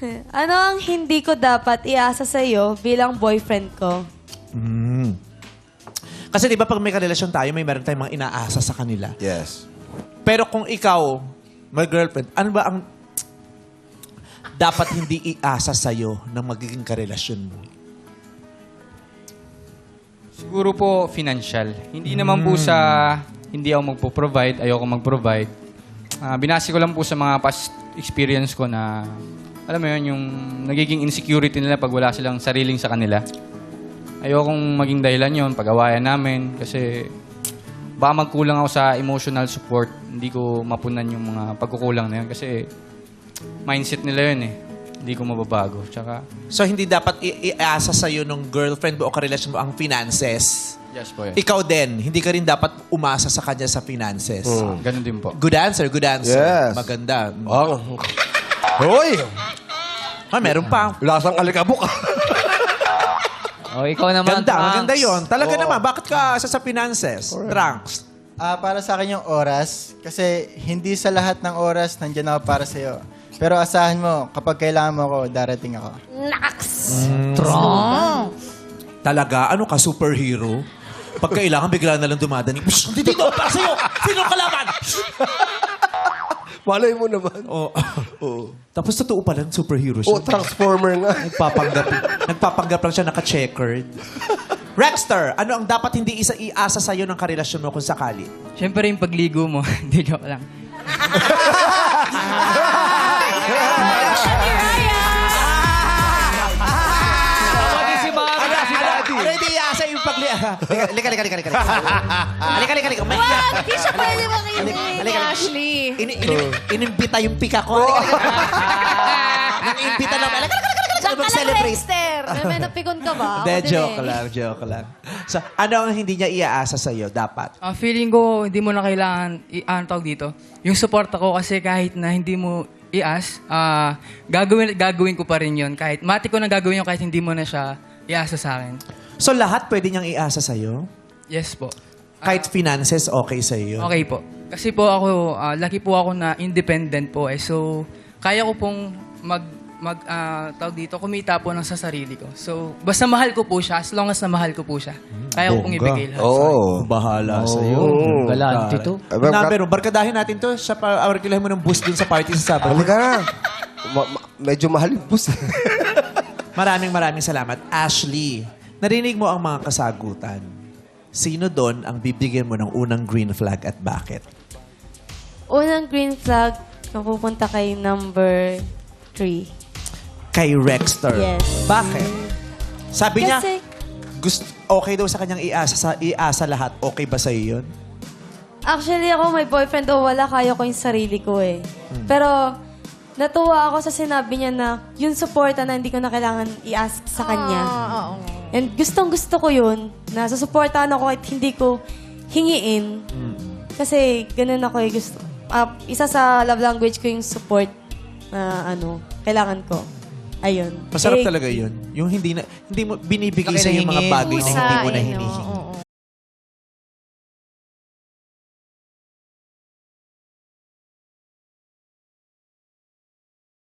Ano ang hindi ko dapat iasa sa'yo bilang boyfriend ko? Mm. Kasi di ba pag may karelasyon tayo, may meron tayong mga inaasa sa kanila. Yes. Pero kung ikaw, my girlfriend, ano ba ang dapat hindi iasa sa'yo ng magiging karelasyon mo? Siguro po financial. Hindi naman po sa hindi ako magpo-provide, ayoko mag-provide. Ah, binasi ko lang po sa mga past experience ko na alam mo yun, yung nagiging insecurity nila pag wala silang sariling sa kanila. Ayokong maging dahilan yon pag-awayan namin kasi baka magkulang ako sa emotional support. Hindi ko mapunan yung mga pagkukulang na yun kasi mindset nila yun eh. Hindi ko mababago. Tsaka, So, hindi dapat i- iasa sa'yo ng girlfriend mo o karelasyon mo ang finances. yes po yun. Ikaw din, hindi ka rin dapat umasa sa kanya sa finances. Ganun din po. Good answer, good answer. Yes. Maganda. Oh. Hoy! Ah, meron pa. Lasang alikabok. O, ikaw naman, Ganda, Trunks. maganda yon. Talaga naman, bakit ka asa sa finances? Trunks. Ah, para sa akin yung oras, kasi hindi sa lahat ng oras nandiyan ako para sa iyo. Pero asahan mo, kapag kailangan mo ako, darating ako. Talaga, ano ka, superhero? Pag kailangan, bigla na lang dumadating. Psh, Hindi dito, para sa'yo! Sino ang kalaban? Malay mo naman. Oh. Oo. Tapos totoo pala, superhero siya. Oh, transformer nga. Nagpapanggap, nagpapanggap lang siya naka-checkered. Rexter, ano ang dapat hindi isa iasa sa'yo ng karelasyon mo kung sakali? Siyempre yung pagligo mo. Hindi, joke lang. Lika, lika, lika, lika. Lika, lika, lika. May iyak. Hindi siya pwede makinig. Ashley. In, in, inimbita yung pika ko. Halika, halika. Nang-imbita lang. Halika, halika, halika. Diyan ka lang, Mag-celebrate. Rexter. May may napikon ka ba? Hindi, Ako din joke eh. lang, joke lang. So, ano ang hindi niya iaasa sa'yo? Dapat. Ah, feeling ko, hindi mo na kailangan, i- ah, tawag dito, yung support ako kasi kahit na hindi mo i-ask, ah, gagawin, gagawin ko pa rin yun. Kahit, mati ko na gagawin yun kahit hindi mo na siya i-asa sa akin. So, lahat pwede niyang iasa sa'yo? Yes po. Kahit finances, okay sa'yo yun? Okay po. Kasi po ako, ah, lucky po ako na independent po eh. So, kaya ko pong mag, mag ah, tawag dito, kumita po ng sa sarili ko. So, basta mahal ko po siya, as long as na mahal ko po siya, kaya ko pong bongga. ibigay lahat. Oo. Bahala sa'yo. Galante to. Aba, Na, ka- pero barkadahin natin to. Sa pa, arkilahin mo ng boost dun sa party sa Sabado. Halika na. Ma- ma- medyo mahal yung bus. Maraming maraming salamat. Ashley, narinig mo ang mga kasagutan. Sino doon ang bibigyan mo ng unang green flag at bakit? Unang green flag, mapupunta kay number three. Kay Rexter. Yes. Bakit? Sabi niya, Kasi, gusto, okay daw sa kanyang iasa, sa, iasa lahat. Okay ba sa'yo yun? actually ako may boyfriend o wala, kaya ko yung sarili ko eh. Pero, natuwa ako sa sinabi niya na yung suporta na hindi ko na kailangan i-ask sa kanya. And gustong gusto ko yun, na susuportahan ako kahit hindi ko hingiin. Kasi ganun ako eh. Gusto, ah, isa sa love language ko yung support na ano, kailangan ko. Ayun. Masarap Eh, talaga yun. Yung hindi na hindi mo binibigay Hindi sa yung mga hinihingin. bagay na hindi mo na Kusa, eh, no? hinihingi.